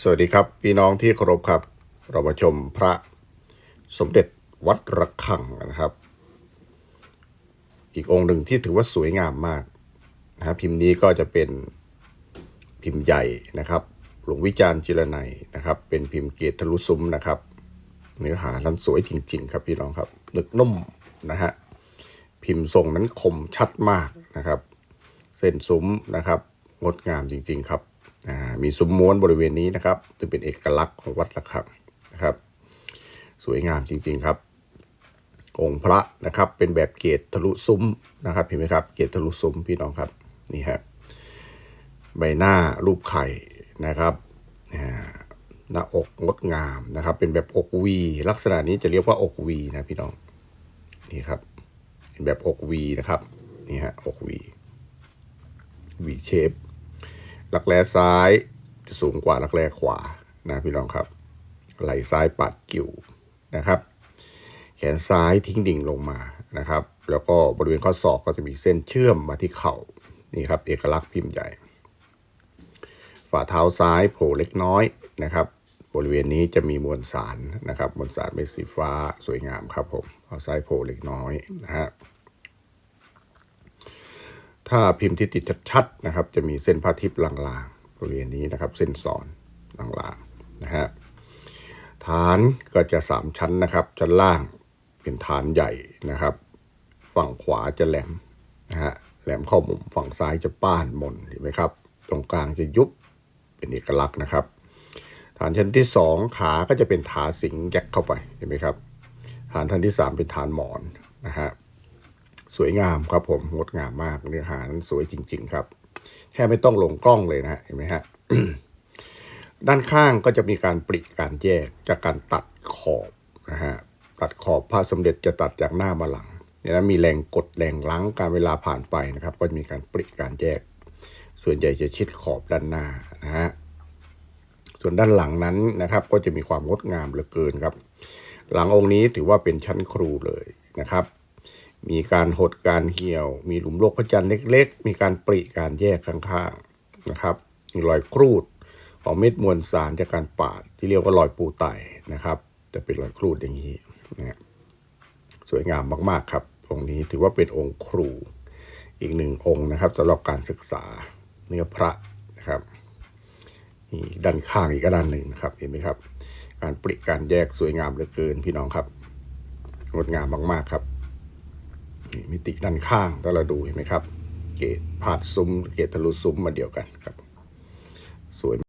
สวัสดีครับ พี่น้องที่เคารพครับ เรามาชมพระสมเด็จวัดระฆังนะครับ อีกองค์หนึ่งที่ถือว่าสวยงามมากนะพิมพ์นี้ก็จะเป็นพิมพ์ใหญ่นะครับ หลวงวิจารณ์จิรนัยนะครับ เป็นพิมพ์เกตทะลุซุ้มนะครับ เนื้อหานั้นสวยจริง ๆ ครับพี่น้องครับหนึกนุ่มนะฮะพิมพ์ทรงนั้นคมชัดมากนะครับ เส้นซุ้มนะครับ งดงามจริง ๆ ครับ มีซุ้มม้วนบริเวณนี้นะครับซึ่งเป็นเอกลักษณ์ของวัดระฆังนะครับ สวยงามจริง ๆครับองค์พระนะครับ เป็นแบบเกตทะลุซุ้มนะครับเห็นไหมครับ เกตทะลุซุ้มพี่น้องครับนี่ครับใบหน้ารูปไข่นะครับหน้าอกงดงามนะครับ เป็นแบบอกวี ลักษณะนี้จะเรียกว่าอกวีนะพี่น้องนี่ครับเป็นแบบอกวีนะครับนี่ฮะอกวีวีเชฟ หลักแร้ซ้ายจะสูงกว่าหลักแร้ขวานะพี่น้องครับ ไหล่ซ้ายปัดกิ่วนะครับ แขนซ้ายทิ้งดิ่งลงมานะครับ แล้วก็บริเวณข้อศอกก็จะมีเส้นเชื่อมมาที่เข่านี่ครับเอกลักษณ์พิมพ์ใหญ่ ฝ่าเท้าซ้ายโผล่เล็กน้อยนะครับ บริเวณนี้จะมีมวลสารนะครับ มวลสารเป็นสีฟ้าสวยงามครับผมเอาซ้ายโผล่เล็กน้อยนะฮะ ถ้าพิมพ์ที่ติดชัดๆนะครับ จะมีเส้นผ้าทิพย์ลางๆบริเวณนี้นะครับ เส้นสอนลางๆนะฮะฐานก็จะสามชั้นนะครับชั้นล่างเป็นฐานใหญ่นะครับ ฝั่งขวาจะแหลมนะฮะแหลมเข้ามุมฝั่งซ้ายจะป้านมนเห็นไหมครับ ตรงกลางจะยุบเป็นเอกลักษณ์นะครับ ฐานชั้นที่สองขาก็จะเป็นฐานสิงแยกเข้าไปเห็นไหมครับ ฐานชั้นที่สามเป็นฐานหมอนนะฮะ สวยงามครับผมงดงามมากเนื้อหานั้นสวยจริง ๆ ครับแค่ไม่ต้องลงกล้องเลยนะฮะเห็นไหมฮะด้านข้างก็จะมีการปริการแยกจากการตัดขอบนะฮะตัดขอบพระสมเด็จจะตัดจากหน้ามาหลังเนี่ยนะมีแรงกดแรงล้างการเวลาผ่านไปนะครับ ก็จะมีการปริการแยก ส่วนใหญ่จะชิดขอบด้านหน้านะฮะส่วนด้านหลังนั้นนะครับ ก็จะมีความงดงามเหลือเกินครับ หลังองค์นี้ถือว่าเป็นชั้นครูเลยนะครับ มีการหดการเหี่ยว มีหลุมโลกพระจันทร์เล็ก ๆ มีการปริการแยกข้างๆนะครับ มีรอยครูดของเม็ดมวลสารจากการปาด ที่เรียกว่ารอยปูไตนะครับ จะเป็นรอยครูดอย่างนี้นะฮะสวยงามมากๆครับองค์นี้ถือว่าเป็นองค์ครูอีกหนึ่งองค์นะครับสำหรับการศึกษาเนื้อพระนะครับนี่ด้านข้างอีกด้านหนึ่งนะครับเห็นไหมครับ การปริการแยกสวยงามเหลือเกินพี่น้องครับงดงามมากๆครับ นี่มิติด้านข้างถ้าเราดูเห็นไหมครับ เกตผาดซุ้ม เกตทะลุซุ้มมาเดียวกันครับ สวย